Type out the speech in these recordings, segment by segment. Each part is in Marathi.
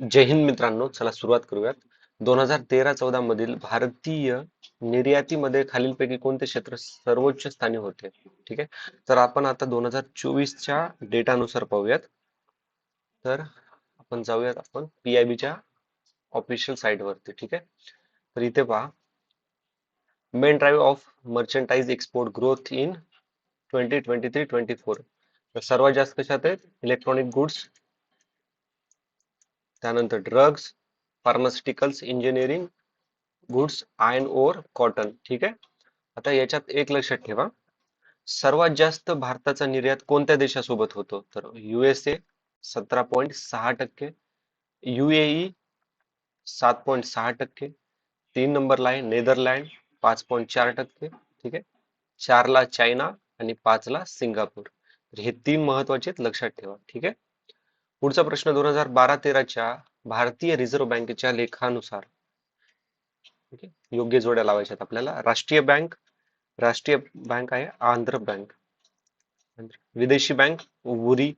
जय हिंद मित्रांनो चला सुरुवात करूयात. दोन हजार तेरा चौदा मधील भारतीय निर्यातीमध्ये खालीलपैकी कोणते क्षेत्र सर्वोच्च स्थानी होते? ठीक आहे? तर आपण आता दोन हजार चोवीसच्या डेटानुसार पाहूयात. तर आपण जाऊयात आपण PIB च्या ऑफिशियल साईट वरती ठीक आहे? तर इथे पहा. Main drive of merchandise export growth in twenty twenty three twenty four तर सर्वात जास्त कशात आहेत? इलेक्ट्रॉनिक गुड्स त्यानंतर drugs pharmaceuticals engineering goods iron ore cotton ठीक आहे? आता याच्यात एक लक्षात ठेवा. सर्वात जास्त भारताचा निर्यात कोणत्या देशासोबत होतो? तर युएसए सतरा पॉईंट सहा टक्के युएई सात पॉईंट सहा टक्के तीन नंबरला आहे नेदरलँड पाच पॉईंट चार टक्के ठीक आहे? चारला चायना आणि पाचला सिंगापूर. हे तीन महत्त्वाचे आहेत, लक्षात ठेवा. ठीक आहे? पुढचा प्रश्न दोन हजार बारा तेराच्या भारतीय रिझर्व्ह बँकेच्या लेखानुसार. ठीक योग्य जोड्या लावायच्या आपल्याला. राष्ट्रीय बँक राष्ट्रीय बँक आहे आंध्र बँक. विदेशी बँक वुरी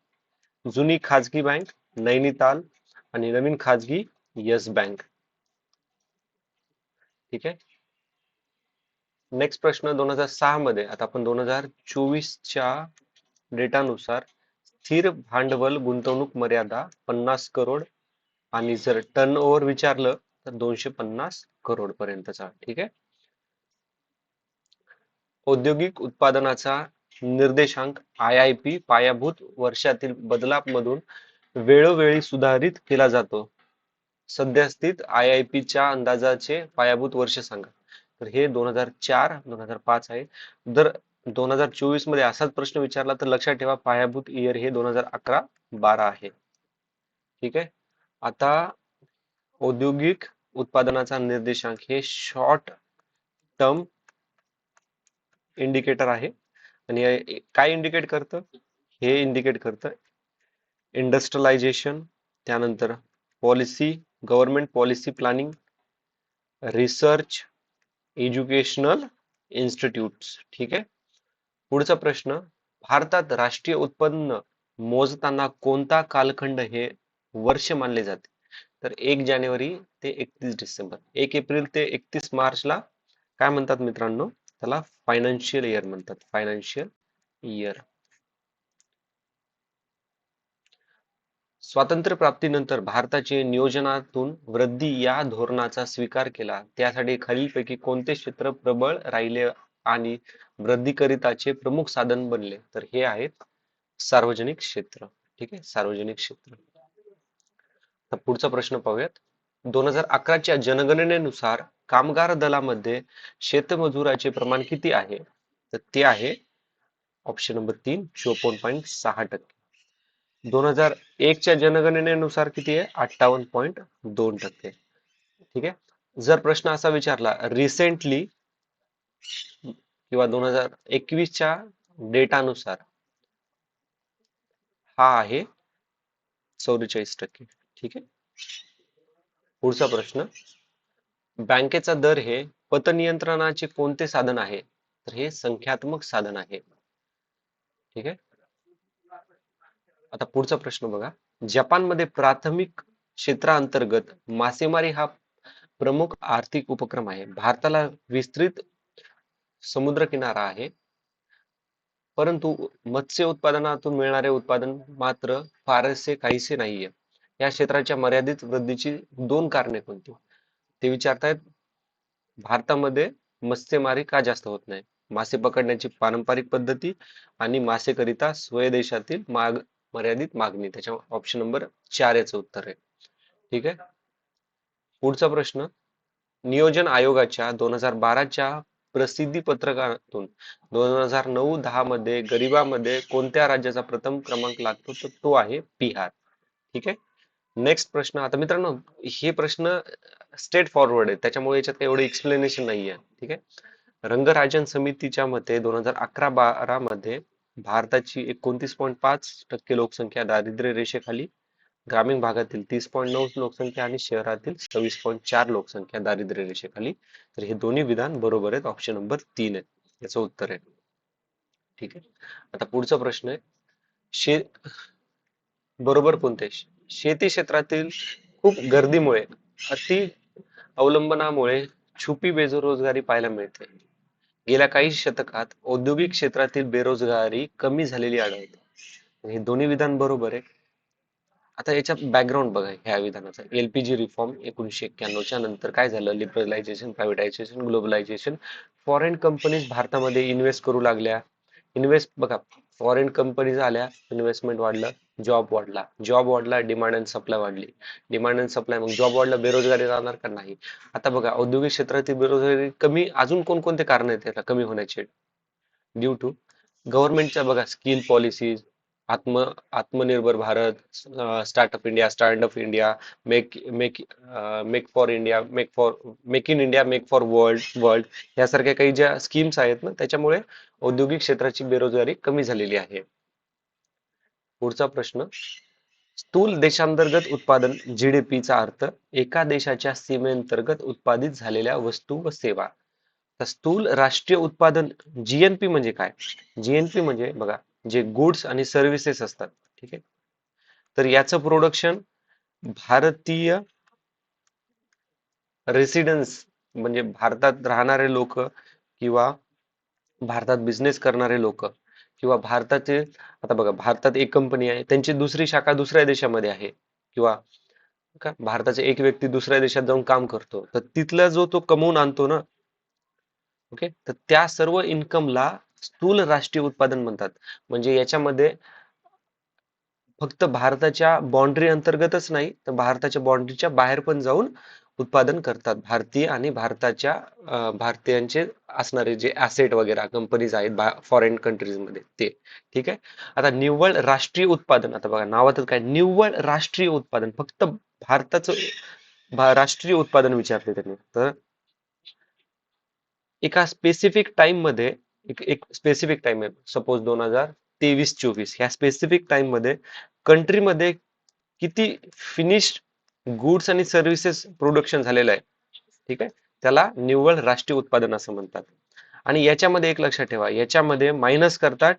जुनी खाजगी बँक नैनिताल. आणि नवीन खाजगी येस बँक. ठीक आहे? नेक्स्ट प्रश्न दोन हजार सहा मध्ये आता आपण दोन हजार चोवीसच्या डेटानुसार स्थिर भांडवल गुंतवणूक मर्यादा पन्नास करोड आणि जर टर्न ओव्हर विचारलं तर दोनशे पन्नास करोड पर्यंतचा ठीक आहे? औद्योगिक उत्पादनाचा निर्देशांक आय आय पी पायाभूत वर्षातील बदलामधून वेळोवेळी सुधारित केला जातो. सध्यास्थित आय आय पी च्या अंदाजाचे पायाभूत वर्ष सांगा. तर हे दोन हजार चार दोन हजार पाच आहे. दर दोन हजार चोवीसमध्ये असाच प्रश्न विचारला तर लक्षात ठेवा पायाभूत इयर हे दोन हजार अकरा बारा आहे. ठीक आहे? आता औद्योगिक उत्पादनाचा निर्देशांक हे शॉर्ट टर्म इंडिकेटर आहे. आणि काय इंडिकेट करतं? हे इंडिकेट करतं इंडस्ट्रियलायझेशन त्यानंतर policy government policy planning research educational institutes ठीक आहे? पुढचा प्रश्न भारतात राष्ट्रीय उत्पन्न मोजताना कोणता कालखंड हे वर्ष मानले जाते? तर एक जानेवारी ते एकतीस डिसेंबर एक एप्रिल ते एकतीस मार्चला काय म्हणतात मित्रांनो? त्याला फायनान्शियल इयर म्हणतात फायनान्शियल इयर स्वातंत्र्य प्राप्तीनंतर भारताचे नियोजनातून वृद्धी या धोरणाचा स्वीकार केला. त्यासाठी खालीलपैकी कोणते क्षेत्र प्रबळ राहिले आणि वृद्धीकरिताचे प्रमुख साधन बनले. तर हे आहेत सार्वजनिक क्षेत्र. ठीक आहे? सार्वजनिक क्षेत्र. तर पुढचा प्रश्न पाहूयात. दोन हजार अकराच्या जनगणनेनुसार कामगार दलामध्ये शेतमजुराचे प्रमाण किती आहे? तर ते आहे ऑप्शन नंबर तीन चोपन्न पॉईंट सहा टक्के. दोन हजार एकच्या जनगणनेनुसार किती आहे? अठ्ठावन्न पॉईंट दोन टक्के. ठीक आहे? जर प्रश्न असा विचारला रिसेंटली किंवा दोन हजार एकवीसच्या डेटानुसार हा आहे चौवेचाळीस टक्के. ठीक आहे? पुढचा प्रश्न. बँकेचा दर हे पतनियंत्रणाचे कोणते साधन आहे? तर हे संख्यात्मक साधन आहे. ठीक आहे? आता पुढचा प्रश्न बघा. जपानमध्ये प्राथमिक क्षेत्रांतर्गत मासेमारी हा प्रमुख आर्थिक उपक्रम आहे. भारताला विस्तृत समुद्र किनारा आहे. परंतु मत्स्य उत्पादनातून मिळणारे उत्पादन मात्र फारसे काहीसे नाहीये. या क्षेत्राच्या मर्यादित वृद्धीची दोन कारणे कोणती? ते विचारतायत भारतामध्ये मत्स्यमारी का जास्त होत नाही? मासे पकडण्याची पारंपरिक पद्धती आणि मासेकरिता स्वयदेशातील माग मर्यादित मागणी. त्याच्या ऑप्शन नंबर चार याचं उत्तर आहे. ठीक आहे? पुढचा प्रश्न नियोजन आयोगाच्या दोन हजार बाराच्या प्रसिद्धी पत्रकातून दोन हजार नऊ दहा मध्ये गरिबामध्ये कोणत्या राज्याचा प्रथम क्रमांक लागतो? तर तो आहे बिहार. ठीक आहे? नेक्स्ट प्रश्न. आता मित्रांनो हे प्रश्न स्ट्रेट फॉरवर्ड आहे त्याच्यामुळे याच्यात काही एवढं एक्सप्लेनेशन नाही आहे ठीक आहे? रंगराजन समितीच्या मते दोन हजार अकरा बारा मध्ये भारताची एकोणतीस पॉईंट पाच टक्के लोकसंख्या दारिद्र्य रेषेखाली ग्रामीण भागातील तीस पॉईंट नऊ लोकसंख्या आणि शहरातील सव्वीस पॉईंट चार लोकसंख्या दारिद्र्य रेषेखाली तर हे दोन्ही विधान बरोबर आहेत. ऑप्शन नंबर तीन आहे. याचं उत्तर आहे. ठीक आहे. आता पुढचा प्रश्न आहे. शे बरोबर कोणते? शेती क्षेत्रातील खूप गर्दीमुळे अति अवलंबनामुळे छुपी बेरोजगारी पाहायला मिळते. गेल्या काही शतकात औद्योगिक क्षेत्रातील बेरोजगारी कमी झालेली आढळते. हे दोन्ही विधान बरोबर आहे. आता याच्या बॅकग्राऊंड बघा ह्या विधानाचा. एलपीजी रिफॉर्म एकोणीसशे एक्क्याण्णवच्या नंतर काय झालं? Liberalisation privatisation globalisation foreign companies भारतामध्ये इन्व्हेस्ट करू लागल्या. इन्व्हेस्ट बघा फॉरेन कंपनीज आल्या इन्व्हेस्टमेंट वाढलं जॉब वाढला. जॉब वाढला डिमांड अँड सप्लाय वाढली. डिमांड अँड सप्लाय मग जॉब वाढला बेरोजगारी राहणार का नाही? आता बघा औद्योगिक क्षेत्रातील बेरोजगारी कमी अजून कोणकोणते कारण आहेत त्याला कमी होण्याचे? ड्यू टू गव्हर्नमेंटच्या बघा स्किल पॉलिसीज आत्म Atmanirbhar Bharat startup India standup India make make make for India make for make in India make for world world यासारख्या काही ज्या स्कीम्स आहेत ना त्याच्यामुळे औद्योगिक क्षेत्राची बेरोजगारी कमी झालेली आहे. पुढचा प्रश्न स्थूल देशांतर्गत उत्पादन जीडीपीचा अर्थ एका देशाच्या सीमेअंतर्गत उत्पादित झालेल्या वस्तू व सेवा. स्थूल राष्ट्रीय उत्पादन जीएनपी म्हणजे काय? जीएनपी म्हणजे बघा जे गुड्स आणि सर्व्हिसेस असतात ठीक आहे? तर याचं प्रोडक्शन भारतीय रेसिडेन्स म्हणजे भारतात राहणारे लोक किंवा भारतात बिझनेस करणारे लोक किंवा भारताचे आता बघा भारतात एक कंपनी आहे त्यांची दुसरी शाखा दुसऱ्या देशामध्ये आहे किंवा का भारताचा एक व्यक्ती दुसऱ्या देशात जाऊन काम करतो. तर तिथला जो तो कमवून आणतो ना ओके? तर त्या सर्व इन्कमला स्थूल राष्ट्रीय उत्पादन म्हणतात. म्हणजे याच्यामध्ये फक्त भारताच्या बाउंड्री अंतर्गतच नाही तर भारताच्या बाउंड्रीच्या बाहेर पण जाऊन उत्पादन करतात. भारतीय आणि भारताच्या भारतीयांचे असणारे जे ऍसेट वगैरे कंपनीज आहेत फॉरेन कंट्रीजमध्ये ते. ठीक आहे? आता निव्वळ राष्ट्रीय उत्पादन आता बघा नावातच काय निव्वळ राष्ट्रीय उत्पादन फक्त भारताचं राष्ट्रीय उत्पादन विचारले त्यांनी. तर एका स्पेसिफिक टाइममध्ये एक एक स्पेसिफिक टाइम आहे. सपोज दोन हजार तेवीस चोवीस. ह्या स्पेसिफिक टाइममध्ये कंट्रीमध्ये किती फिनिश्ड गुड्स आणि सर्व्हिसेस प्रोडक्शन झालेलं आहे. ठीक आहे? त्याला निव्वळ राष्ट्रीय उत्पादन असं म्हणतात. आणि याच्यामध्ये एक लक्षात ठेवा. याच्यामध्ये मायनस करतात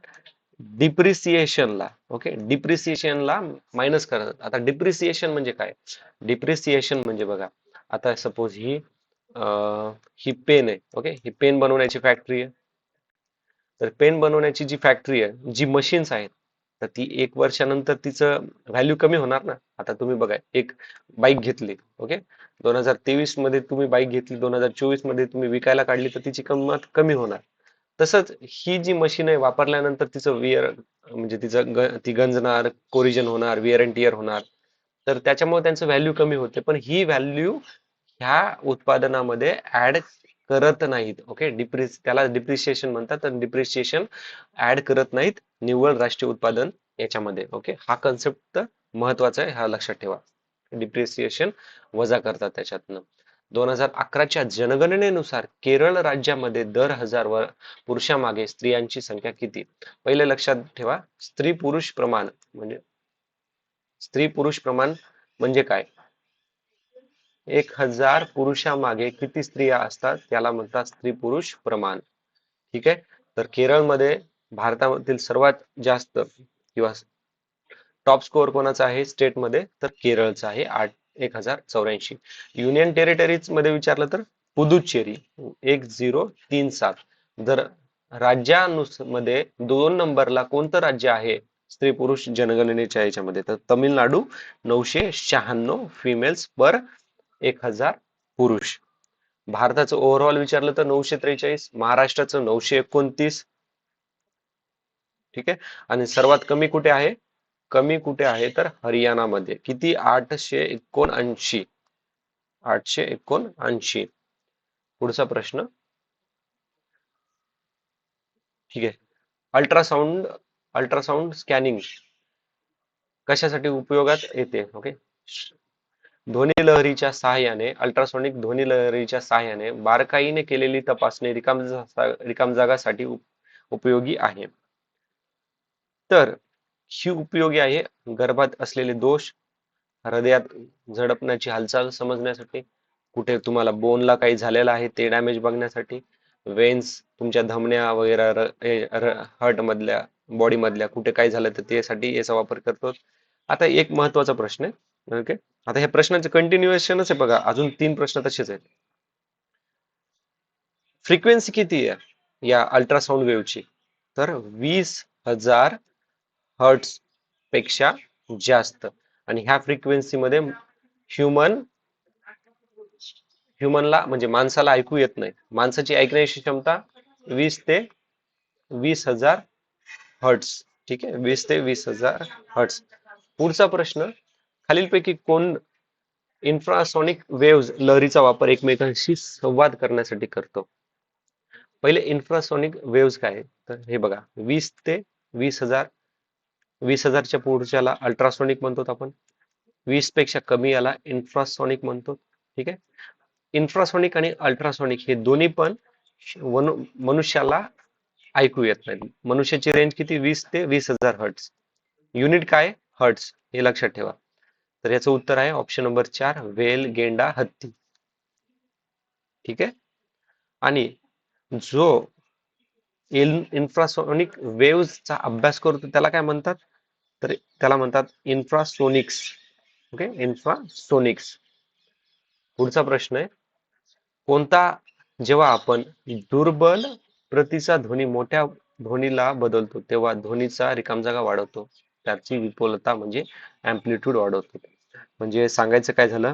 डिप्रिसिएशनला ओके डिप्रिसिएशनला मायनस करतात. आता डिप्रिसिएशन म्हणजे काय? डिप्रिसिएशन म्हणजे बघा. आता सपोज ही आ, ही पेन आहे. ओके ही पेन बनवण्याची फॅक्टरी आहे. तर पेन बनवण्याची जी फॅक्टरी आहे जी मशीन्स आहेत तर ती एक वर्षानंतर तिचं व्हॅल्यू कमी होणार ना? आता तुम्ही बघा एक बाईक घेतली ओके दोन हजार तेवीसमध्ये तुम्ही बाईक घेतली दोन हजार चोवीसमध्ये तुम्ही विकायला काढली तर तिची किंमत कमी होणार. तसंच ही जी मशीन आहे वापरल्यानंतर तिचं विअर म्हणजे तिचं ग- ती गंजणार कोरिजन होणार विअर अँड टिअर होणार. तर त्याच्यामुळे त्यांचं व्हॅल्यू कमी होते पण ही व्हॅल्यू ह्या उत्पादनामध्ये ऍड करत नाहीत. ओके डिप्रिस त्याला डिप्रिसिएशन म्हणतात तर डिप्रिसिएशन ऍड करत नाहीत निव्वळ राष्ट्रीय उत्पादन याच्यामध्ये. ओके हा कन्सेप्ट महत्त्वाचा आहे हा लक्षात ठेवा. डिप्रिसिएशन वजा करतात त्याच्यातनं. दोन हजार अकराच्या जनगणनेनुसार केरळ राज्यामध्ये दर हजार वर पुरुषामागे स्त्रियांची संख्या किती? पहिले लक्षात ठेवा स्त्री पुरुष प्रमाण म्हणजे स्त्री पुरुष प्रमाण म्हणजे काय? एक हजार पुरुषामागे किती स्त्रिया असतात त्याला म्हणतात स्त्री पुरुष प्रमाण. ठीक आहे? तर केरळमध्ये भारतामधील सर्वात जास्त किंवा टॉप स्कोअर कोणाचा आहे? स्टेटमध्ये तर केरळचा आहे आठ एक हजार चौऱ्याऐंशी. युनियन टेरिटरीजमध्ये विचारलं तर पुदुच्चेरी एक झिरो तीन सात. जर राज्यानुसमध्ये दोन नंबरला कोणतं राज्य आहे स्त्री पुरुष जनगणनेच्या याच्यामध्ये? तर तमिळनाडू नऊशे शहाण्णव फिमेल्स पर एक हजार पुरुष. भारताचं ओव्हरऑल विचारलं तर नऊशे त्रेचाळीस महाराष्ट्राचं नऊशे एकोणतीस. ठीक आहे? आणि सर्वात कमी कुठे आहे? कमी कुठे आहे तर हरियाणामध्ये. किती? आठशे एकोणऐंशी. आठशे एकोणऐंशी. पुढचा प्रश्न. ठीक आहे. अल्ट्रासाऊंड अल्ट्रासाऊंड स्कॅनिंग कशासाठी उपयोगात येते? ओके. ध्वनी लहरीच्या सहाय्याने अल्ट्रासॉनिक ध्वनी लहरीच्या सहाय्याने बारकाईने केलेली तपासणी रिकाम रिकामजागासाठी जागासाठी उपयोगी आहे. तर ही उपयोगी आहे. गर्भात असलेले दोष हृदयात झडपण्याची हालचाल समजण्यासाठी कुठे तुम्हाला बोनला काही झालेलं आहे ते डॅमेज बघण्यासाठी वेन्स तुमच्या धमन्या वगैरे हर्ट मधल्या बॉडी मधल्या कुठे काय झालं तर त्यासाठी याचा वापर करतो. आता एक महत्त्वाचा प्रश्न आहे. ओके आता ह्या प्रश्नाचं कंटिन्युएशनच आहे बघा. अजून तीन प्रश्न तसेच आहेत. फ्रिक्वेन्सी किती आहे या अल्ट्रासाऊंड वेव्हची तर वीस हजार हर्ट्सपेक्षा जास्त. आणि ह्या फ्रिक्वेन्सी मध्ये ह्युमन ह्युमनला म्हणजे माणसाला ऐकू येत नाही. माणसाची ऐकण्याची क्षमता वीस ते वीस हजार हर्ट्स ठीक आहे? वीस ते वीस हजार हर्ट्स पुढचा प्रश्न खालीलपैकी कोण इन्फ्रासॉनिक वेव्ह लहरीचा वापर एकमेकांशी संवाद करण्यासाठी करतो? पहिले इन्फ्रासॉनिक वेव्ज काय आहे? तर हे बघा वीस ते वीस हजार वीस हजारच्या पुढच्याला अल्ट्रासॉनिक म्हणतो आपण. वीसपेक्षा कमी याला इन्फ्रासॉनिक म्हणतो. ठीक आहे? इन्फ्रासॉनिक आणि अल्ट्रासॉनिक हे दोन्ही पण मनुष्याला ऐकू येत नाही मनुष्याची रेंज किती? वीस ते वीस हजार हर्ट्स युनिट काय? हर्ट्स हे लक्षात ठेवा. तर याचं उत्तर आहे ऑप्शन नंबर चार वेल गेंडा हत्ती. ठीक आहे? आणि जो इन्फ्रासोनिक वेव्हचा अभ्यास करतो त्याला काय म्हणतात? तर त्याला म्हणतात इन्फ्रासोनिक्स ओके? इन्फ्रासोनिक्स पुढचा प्रश्न आहे. कोणता जेव्हा आपण दुर्बल प्रतीचा ध्वनी मोठ्या ध्वनीला बदलतो तेव्हा ध्वनीचा रिकाम जागा वाढवतो. त्याची विपुलता म्हणजे अँप्लिट्यूड वाढवतो. म्हणजे सांगायचं काय झालं?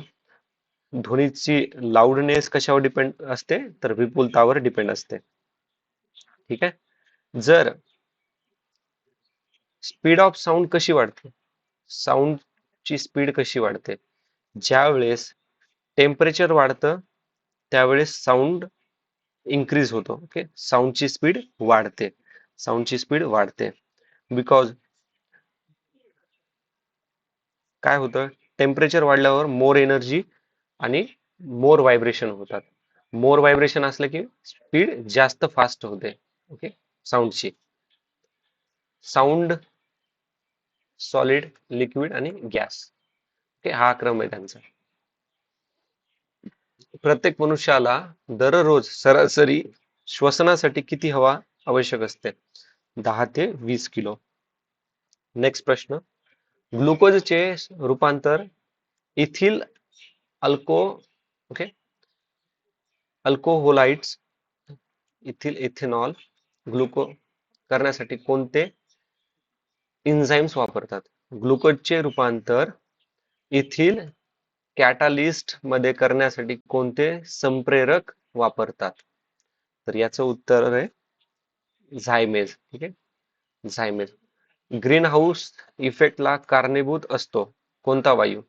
ध्वनीची लाऊडनेस कशावर डिपेंड असते? तर विपुलतावर डिपेंड असते. ठीक आहे? जर स्पीड ऑफ साऊंड कशी वाढते? साऊंडची स्पीड कशी वाढते? ज्या वेळेस टेम्परेचर वाढतं त्यावेळेस साऊंड इन्क्रीज होतो. ओके? साऊंडची स्पीड वाढते. साऊंडची स्पीड वाढते. बिकॉज काय होतं? टेम्परेचर वाढल्यावर मोर एनर्जी आणि मोर व्हायब्रेशन होतात. मोर व्हायब्रेशन असलं की स्पीड जास्त फास्ट होते. ओके? साऊंडची. साऊंड सॉलिड लिक्विड आणि गॅस. ओके? हा क्रम आहे त्यांचा. प्रत्येक मनुष्याला दररोज सरासरी श्वसनासाठी किती हवा आवश्यक असते? दहा ते वीस किलो. नेक्स्ट प्रश्न. ग्लुकोजचे रूपांतर इथिल अल्को ओके अल्कोहोलाइट्स इथिल इथेनॉल ग्लुको करण्यासाठी कोणते इन्झाईम्स वापरतात? ग्लुकोजचे रूपांतर इथिल कॅटालिस्टमध्ये करण्यासाठी कोणते संप्रेरक वापरतात? तर याचं उत्तर आहे झायमेज ठीक आहे झायमेज ग्रीन हाऊस इफेक्टला कारणीभूत असतो. कोणता वायू?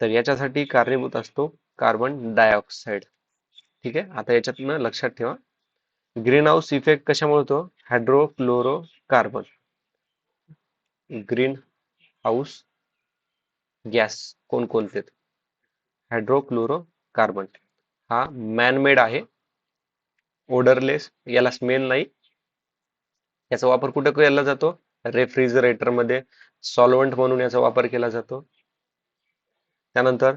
तर याच्यासाठी कारणीभूत असतो कार्बन डायऑक्साईड ठीक आहे? आता याच्यातनं लक्षात ठेवा. ग्रीन हाऊस इफेक्ट कशामुळे होतो? Hydrofluoro carbon green house gas कोणकोणते? हायड्रोक्लोरो कार्बन हा मॅनमेड आहे. ओडरलेस याला स्मेल नाही. याचा वापर कुठे केला जातो? रेफ्रिजरेटरमध्ये सॉल्वंट म्हणून याचा वापर केला जातो. त्यानंतर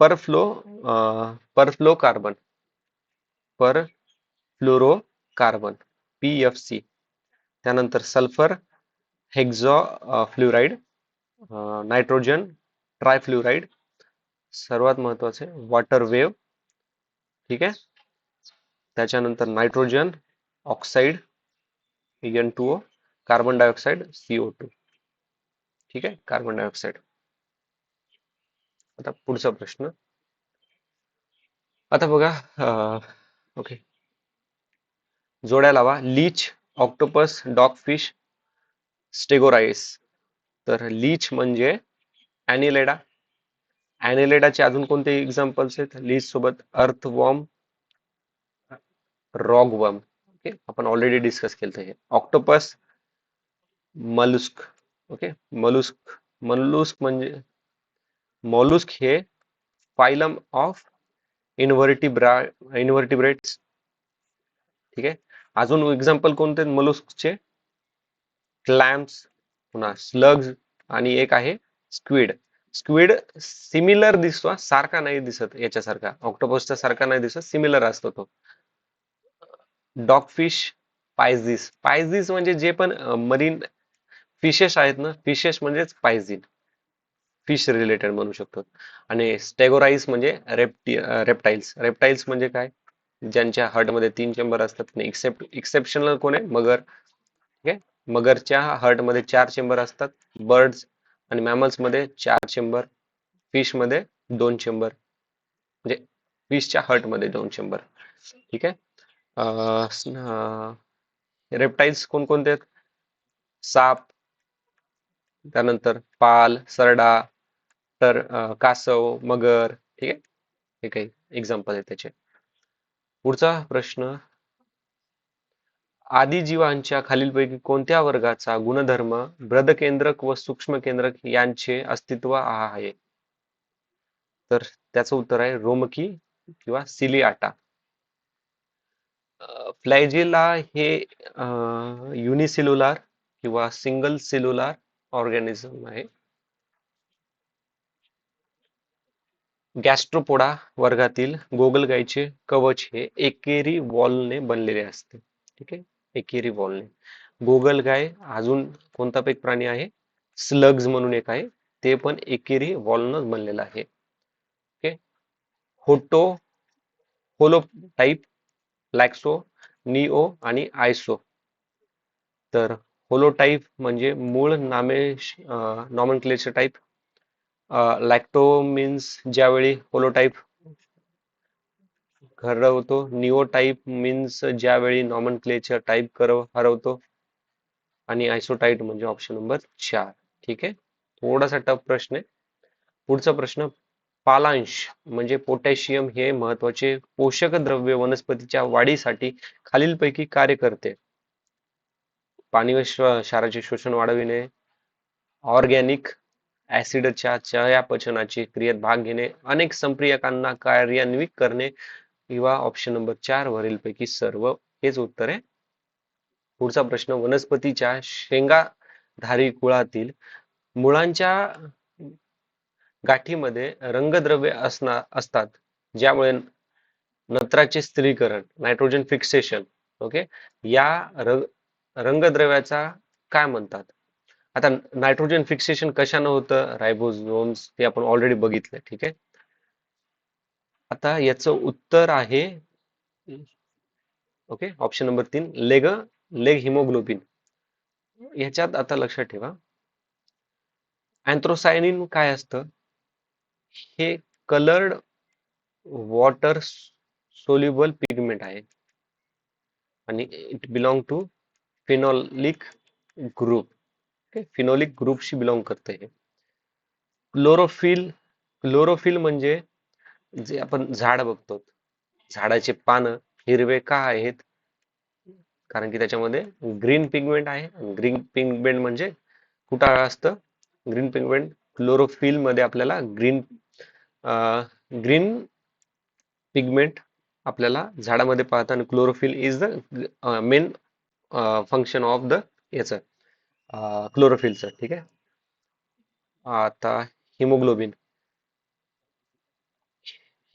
perflu perfluorocarbon perfluorocarbon P F C. त्यानंतर sulphur hexafluoride nitrogen trifluoride सर्वात महत्त्वाचे वॉटर वेव्ह. ठीक आहे? त्याच्यानंतर nitrogen oxide N two O carbon dioxide CO two ठीक आहे? कार्बन डायऑक्साईड आता पुढचा प्रश्न. आता बघा ओके जोड्या लावा. लीच ऑक्टोपस डॉग फिश स्टेगोराईस तर लीच म्हणजे अॅनिलेडा अॅनिलेडाचे अजून कोणते एक्झाम्पल्स आहेत? लीच सोबत अर्थवॉर्म रॉग वर्म ओके आपण ऑलरेडी डिस्कस केलं हे. ऑक्टोपस मलुस्क ओके मलुस्क मलुस्क म्हणजे मॉलुस्क हे फायलम ऑफ इन्व्हर्टिब्रा इन्व्हर्टिब्रेट्स ठीक आहे? अजून एक्झाम्पल कोणते? मलुस्कचे क्लॅम्प्स पुन्हा स्लग्स आणि एक आहे स्क्विड स्क्विड सिमिलर दिसतो सारखा नाही दिसत याच्यासारखा. ऑक्टोपसच्या सारखा नाही दिसत सिमिलर असतो तो. डॉग फिश पायझिस पायझिस म्हणजे जे पण मरीन फिशेस आहेत ना फिशेस म्हणजेच पायझिन फिश रिलेटेड म्हणू शकतो. आणि स्टेगोराईस म्हणजे रेप्टी रेप्टाईल्स रेप्टाईल्स म्हणजे काय? ज्यांच्या हर्टमध्ये तीन चेंबर असतात एक्सेप्ट एक्सेप्शनल कोण आहे? मगर. ठीक आहे मगरच्या हर्टमध्ये चार चेंबर असतात. बर्ड्स आणि मॅमल्समध्ये चार चेंबर. फिशमध्ये दोन चेंबर. म्हणजे फिशच्या हर्टमध्ये दोन चेंबर. ठीक आहे? रेप्टाईल्स कोणकोणते आहेत? साप त्यानंतर पाल सरडा तर कासव मगर ठीक आहे? हे काही एक्झाम्पल आहे त्याचे. पुढचा प्रश्न आदिजीवांच्या खालीलपैकी कोणत्या वर्गाचा गुणधर्म ब्रदकेंद्रक व सूक्ष्म केंद्रक यांचे अस्तित्व आहे? तर त्याचं उत्तर आहे रोमकी किंवा सिलिआटा. फ्लॅजिला हे युनिसेल्युलार किंवा सिंगल सेल्युलार ऑर्गॅनिझम आहे. गॅस्ट्रोपोडा वर्गातील गोगलगायीचे कवच हे एकेरी वॉलने बनलेले असते. ठीक आहे? एकेरी वॉलने. गोगलगाय अजून कोणता एक प्राणी आहे? स्लग्स म्हणून एक आहे. ते पण एकेरी वॉलनच बनलेलं आहे. ओके होटो होलो टाईप लॅक्सो निओ आणि आयसो तर होलोटाईप म्हणजे मूळ नामे नॉमनक्लेचर टाईप लॅक्टो मीन्स ज्यावेळी होलोटाईप हरवतो निओ टाईप मीन्स ज्यावेळी नॉमनक्लेचर टाईप करव हरवतो. आणि आयसोटाईट म्हणजे ऑप्शन नंबर चार. ठीक आहे? थोडासा टफ प्रश्न आहे. पुढचा प्रश्न पालांश म्हणजे पोटॅशियम हे महत्त्वाचे पोषक द्रव्य वनस्पतीच्या वाढीसाठी खालीलपैकी कार्य करते. पाणी व क्षाराचे शोषण वाढविणे ऑर्गॅनिक ऍसिडच्या चयापचनाची क्रियेत भाग घेणे अनेक संप्रियकांना कार्यान्वित करणे किंवा ऑप्शन नंबर चार वरीलपैकी सर्व हेच उत्तर. आहे पुढचा प्रश्न वनस्पतीच्या शेंगाधारी कुळातील मुळांच्या गाठीमध्ये रंगद्रव्य असणार असतात ज्यामुळे नत्राचे स्थिरीकरण नायट्रोजन फिक्सेशन ओके या रंग रंगद्रव्याचा काय म्हणतात? आता नायट्रोजन फिक्सेशन कशानं होतं? रायबोझोम्स हे आपण ऑलरेडी बघितलं ठीक आहे? आता याचं उत्तर आहे ओके ऑप्शन नंबर तीन लेग लेग हिमोग्लोबिन ह्याच्यात आता लक्षात ठेवा. अँथ्रोसायनिन काय असतं? हे कलर्ड वॉटर सोल्युबल पिगमेंट आहे. आणि it belong to phenolic group okay phenolic ग्रुपशी belong करते हे. क्लोरोफिल क्लोरोफिल म्हणजे जे आपण झाड बघतो. झाडाचे पानं हिरवे का आहेत? कारण की त्याच्यामध्ये ग्रीन पिगमेंट आहे. ग्रीन पिगमेंट म्हणजे कुठं असतं? ग्रीन पिगमेंट क्लोरोफिलमध्ये आपल्याला ग्रीन ग्रीन पिगमेंट आपल्याला झाडामध्ये पाहता आणि chlorophyll is the main function of the याच क्लोरोफिलचं ठीक आहे? आता हिमोग्लोबिन.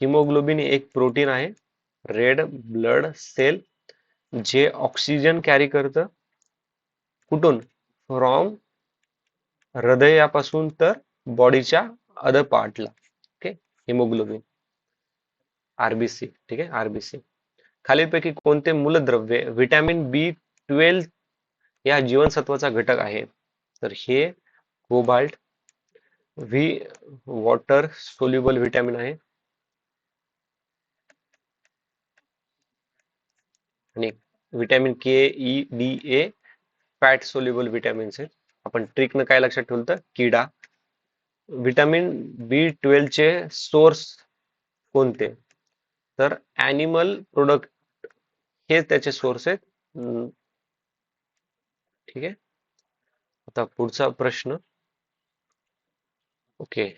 हिमोग्लोबिन एक प्रोटीन आहे. रेड ब्लड सेल जे ऑक्सिजन कॅरी करतं कुठून? फ्रॉम हृदयापासून तर बॉडीच्या अदर पार्टला ओके हिमोग्लोबिन आरबीसी ठीक आहे? आरबीसी खालीलपैकी कोणते मूलद्रव्य व्हिटॅमिन बी ट्वेल्व या जीवनसत्वाचा घटक आहे तर हे cobalt B water soluble vitamin आहे. आणि vitamin K E D A fat soluble vitamins आहेत. आपण ट्रिकनं काय लक्षात ठेवलं तर किडा व्हिटॅमिन बी चे सोर्स कोणते? तर ॲनिमल प्रोडक्ट हे त्याचे सोर्स आहेत. ठीक आहे. आता पुढचा प्रश्न. ओके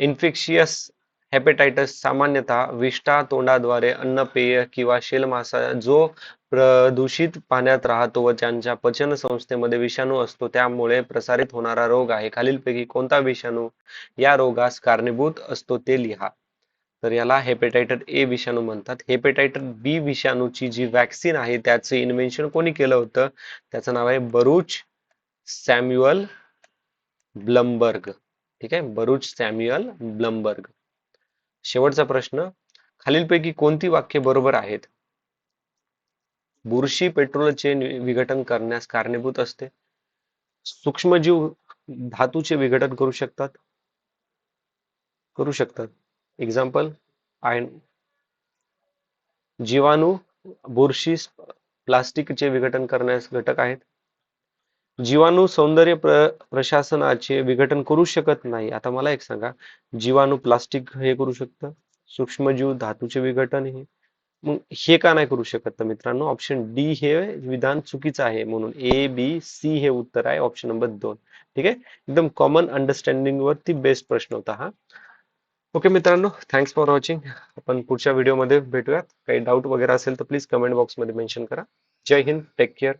इन्फेक्शियस हेपेटायटिस सामान्यतः विष्ठा तोंडाद्वारे अन्नपेय किंवा शेलमासा जो प्रदूषित पाण्यात राहतो व त्यांच्या पचन संस्थेमध्ये विषाणू असतो त्यामुळे प्रसारित होणारा रोग आहे. खालीलपैकी कोणता विषाणू या रोगास कारणीभूत असतो ते लिहा. तर याला हेपेटायटर ए विषाणू म्हणतात. हेपेटायटर बी विषाणूची जी वॅक्सिन आहे त्याचं इन्व्हेन्शन कोणी केलं होतं? त्याचं नाव आहे बरूच सॅम्युअल ब्लमबर्ग. ठीक आहे? बरुच सॅम्युअल ब्लमबर्ग. शेवटचा प्रश्न खालीलपैकी कोणती वाक्य बरोबर आहेत? बुरशी पेट्रोलचे विघटन करण्यास कारणीभूत असते. सूक्ष्मजीव धातूचे विघटन करू शकतात. करू शकतात. एक्झाम्पल आयन जीवाणू बुरशी प्लास्टिकचे विघटन करण्यास घटक आहेत. जीवाणू सौंदर्य प्र प्रशासनाचे विघटन करू शकत नाही. आता मला एक सांगा जीवाणू प्लास्टिक हे करू शकतं? सूक्ष्मजीव धातूचे विघटन हे? मग हे का नाही करू शकत तर मित्रांनो ऑप्शन डी हे विधान चुकीचं आहे म्हणून ए बी सी हे उत्तर आहे ऑप्शन नंबर दोन. ठीक आहे? एकदम कॉमन अंडरस्टँडिंग वरती बेस्ट प्रश्न होता हा. ओके मित्रांनो थँक्स फॉर वॉचिंग आपण पुढच्या व्हिडिओमध्ये भेटूयात. काही डाऊट वगैरे असेल तर प्लीज कमेंट बॉक्समध्ये मेन्शन करा. जय हिंद टेक केअर